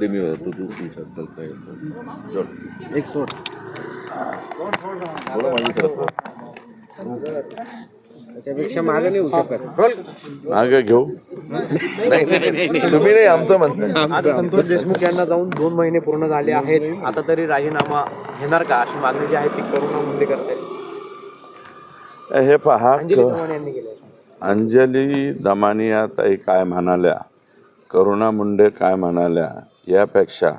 Demi होतो तू येतं जोड एक सोड बोला माझी करत त्यापेक्षा मागे नाही होऊ शकत मागे घेऊ नाही नाही, नाही तुम्ही नाही आमचं म्हणणं आज संतोष देशमुख यांना जाऊन दोन महिने पूर्ण झाले आहेत. आता तरी राजीनामा घेणार का? अशी मागणी जी आहे ती करुणा मुंडे करते. हे पहा. अंजली दमानिया ताई काय म्हणाल्या? करुणा मुंडे काय म्हणाल्या यापेक्षा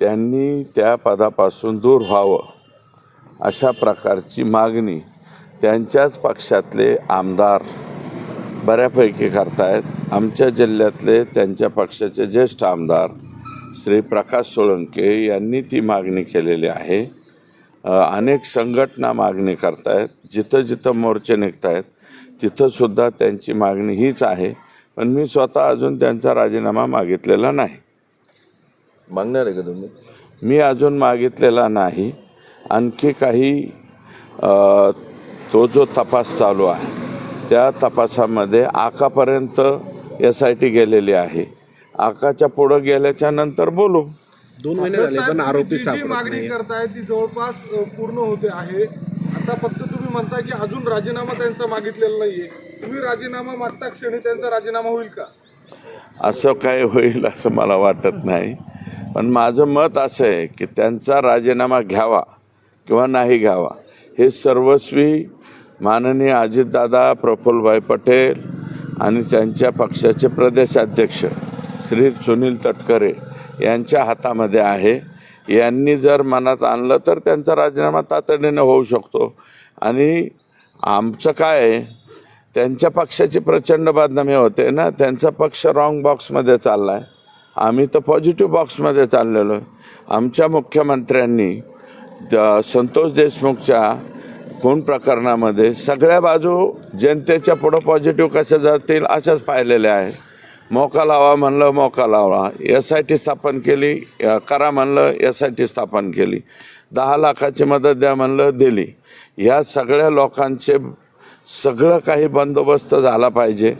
त्यांनी त्या पदापासून दूर व्हावं अशा प्रकारची मागणी त्यांच्याच पक्षातले आमदार बऱ्यापैकी करतायत. आमच्या जिल्ह्यातले त्यांच्या पक्षाचे ज्येष्ठ आमदार श्री प्रकाश सोळंके यांनी ती मागणी केलेली आहे. अनेक संघटना मागणी करतायत जिथं जिथं मोर्चे निघत आहेत तिथंसुद्धा त्यांची मागणी हीच आहे. पण मी स्वतः अजून त्यांचा राजीनामा मागितलेला नाही. मागणार आहे का तुम्ही? मी अजून मागितलेला नाही. आणखी काही तो जो तपास चालू आहे त्या तपासामध्ये आकापर्यंत एस आय टी गेलेली आहे. आकाच्या पुढं गेल्याच्यानंतर बोलू. दोन महिने झाले पण आरोपी सापडत मागणी नाही करताय ती जवळपास अ, पूर्ण होते आहे. आता फक्त म्हणताय की अजून राजीनामा त्यांचा मागितलेला नाहीये. तुम्ही राजीनामा मागता क्षणी त्यांचा राजीनामा होईल का? असं काय होईल असं मला वाटत नाही. पण माझं मत असं आहे की त्यांचा राजीनामा घ्यावा किंवा नाही घ्यावा. हे सर्वस्वी माननीय अजितदादा प्रफुल्लभाई पटेल आणि त्यांच्या पक्षाचे प्रदेशाध्यक्ष श्री सुनील तटकरे यांच्या हातामध्ये आहे. यांनी जर मनात आणलं तर त्यांचा राजीनामा तातडीनं होऊ शकतो. आणि आमचं काय आहे त्यांच्या पक्षाची प्रचंड बदनामी होते ना त्यांचा पक्ष रॉंग बॉक्समध्ये चालला आहे आम्ही तर पॉझिटिव्ह बॉक्समध्ये चाललेलो आहे. आमच्या मुख्यमंत्र्यांनी संतोष देशमुखच्या खून प्रकरणामध्ये सगळ्या बाजू जनतेच्या पुढं पॉझिटिव्ह कशा जातील अशाच पाहिलेल्या आहे मोका लावा म्हणलं मोका लावा. एस आय टी स्थापन केली करा म्हणलं एस आय टी स्थापन केली. दहा लाखाची मदत द्या म्हणलं दिली. ह्या सगळ्या लोकांचे सगळं काही बंदोबस्त झाला पाहिजे.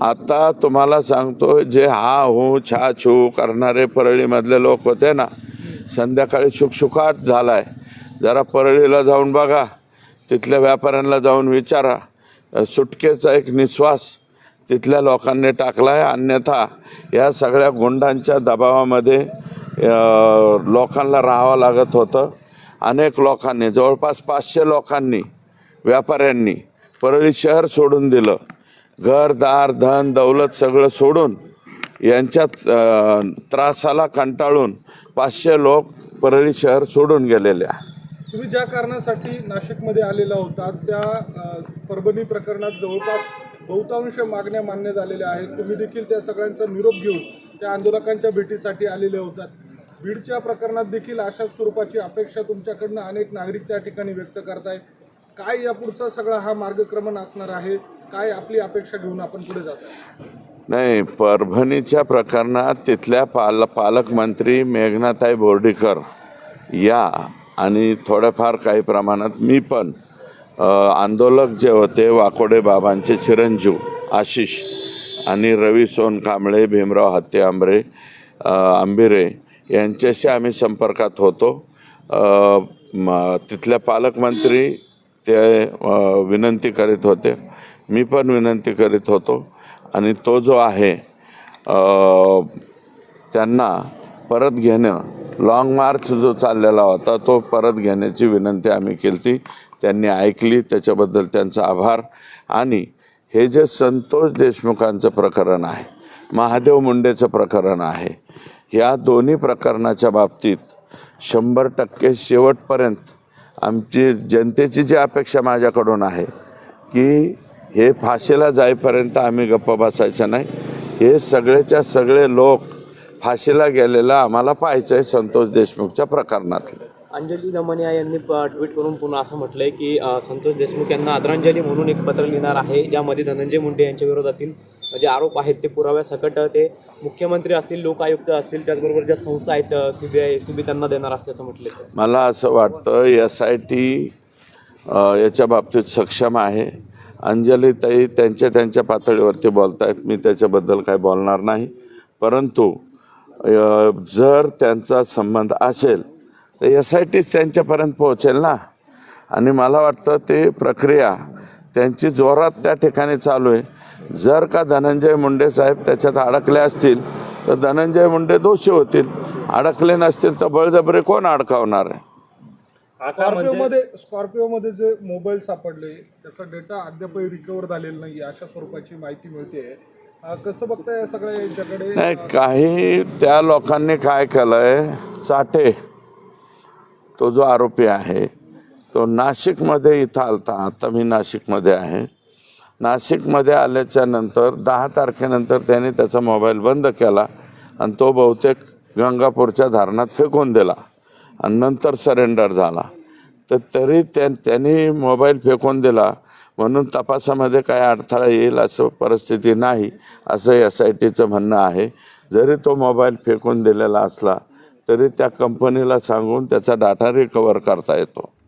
आता तुम्हाला सांगतो जे हा हो छा छू करणारे परळीमधले लोक होते ना संध्याकाळी शुकशुकाट झाला आहे जरा परळीला जाऊन बघा तिथल्या व्यापाऱ्यांना जाऊन विचारा. सुटकेचा एक निश्वास तिथल्या लोकांनी टाकला आहे अन्यथा या सगळ्या गुंडांच्या दबावामध्ये लोकांना राहावं लागत होतं. अनेक लोकांनी जवळपास पाचशे लोकांनी व्यापाऱ्यांनी परळी शहर सोडून दिलं. घरदार धन दौलत सगळं सोडून यांच्या त्रासाला कंटाळून पाचशे लोक परळी शहर सोडून गेलेले आहे तुम्ही ज्या कारणासाठी नाशिकमध्ये आलेला होता त्या परभणी प्रकरणात जवळपास बहुतांश मागण्या मान्य झालेल्या आहेत. तुम्ही देखील त्या सगळ्यांचा निरोप घेऊन त्या आंदोलकांच्या भेटीसाठी आलेले होतात. बीडच्या प्रकरणात देखील अशाच स्वरूपाची अपेक्षा तुमच्याकडनं अनेक नागरिक त्या ठिकाणी व्यक्त करतायत. काय यापुढचा सगळा हा मार्गक्रमण असणार आहे? काय आपली अपेक्षा घेऊन आपण पुढे जातो नाही परभणीच्या प्रकरणात तिथल्या पाल पालकमंत्री मेघनाताई बोर्डीकर या आणि थोड्याफार काही प्रमाणात मी पण आंदोलक जे होते वाकोडे बाबांचे चिरंजीव आशिष आणि रवी सोनकांबळे भीमराव हत्ते आंबरे आंबिरे यांच्याशी आम्ही संपर्कात होतो. तिथल्या पालकमंत्री ते विनंती करीत होते. मी पण विनंती करीत होतो. आणि तो जो आहे त्यांना परत घेणं लाँग मार्च जो चाललेला होता तो परत घेण्याची विनंती आम्ही केली त्यांनी ऐकली त्याच्याबद्दल त्यांचा आभार. आणि हे जे संतोष देशमुखांचं प्रकरण आहे महादेव मुंडेचं प्रकरण आहे ह्या दोन्ही प्रकरणाच्या बाबतीत शंभर टक्के शेवटपर्यंत आमची जनतेची जी अपेक्षा माझ्याकडून आहे की हे फाशीला जाईपर्यंत आम्ही गप्प बसायचं नाही. हे सगळेच्या सगळे लोक फाशीला गेलेला आम्हाला पाहायचं आहे संतोष देशमुखच्या प्रकरणातले. अंजली दमनिया यांनी ट्विट करून पुन्हा असं म्हटलंय की संतोष देशमुख यांना आदरांजली म्हणून एक पत्र लिहिणार आहे ज्यामध्ये धनंजय मुंडे यांच्या विरोधातील जे आरोप आहेत ते पुराव्यासकट ते मुख्यमंत्री असतील लोकायुक्त असतील त्याचबरोबर ज्या संस्था आहेत सीबीआय एसीबी त्यांना देणार असल्याचं म्हटलं मला असं वाटतं एस आय टी याच्या बाबतीत सक्षम आहे. अंजलीताई त्यांच्या त्यांच्या पातळीवरती बोलत आहेत मी त्याच्याबद्दल काही बोलणार नाही. परंतु जर त्यांचा संबंध असेल तर एस आय टीच त्यांच्यापर्यंत पोहोचेल ना? आणि मला वाटतं ते प्रक्रिया त्यांची जोरात त्या ठिकाणी चालू आहे. जर का धनंजय मुंडे साहेब त्याच्यात अडकले असतील तर धनंजय मुंडे दोषी होतील. अडकले नसतील तर बळजबरी कोण अडकावणार आहे? स्कॉर्पिओमध्ये स्कॉर्पिओमध्ये जे मोबाईल सापडले त्याचा डेटा अद्यापही रिकवर झालेला नाही अशा स्वरूपाची माहिती मिळते. कसं बघताय सगळ्या याच्याकडे? नाही काही त्या लोकांनी काय केलंय? चाटे. तो जो आरोपी आहे तो नाशिकमध्ये इथं आलता आता मी नाशिकमध्ये आहे. नाशिकमध्ये आल्याच्यानंतर दहा तारखेनंतर त्याने त्याचा मोबाईल बंद केला आणि तो बहुतेक गंगापूरच्या धारणात फेकून दिला आणि नंतर सरेंडर झाला. तर तरी त्या त्यांनी मोबाईल फेकून दिला. म्हणून तपासामध्ये काय अडथळा येईल असं परिस्थिती नाही असं एस आय टीचं म्हणणं आहे. जरी तो मोबाईल फेकून दिलेला असला तरी त्या कंपनीला सांगून त्याचा डाटा रिकवर करता येतो.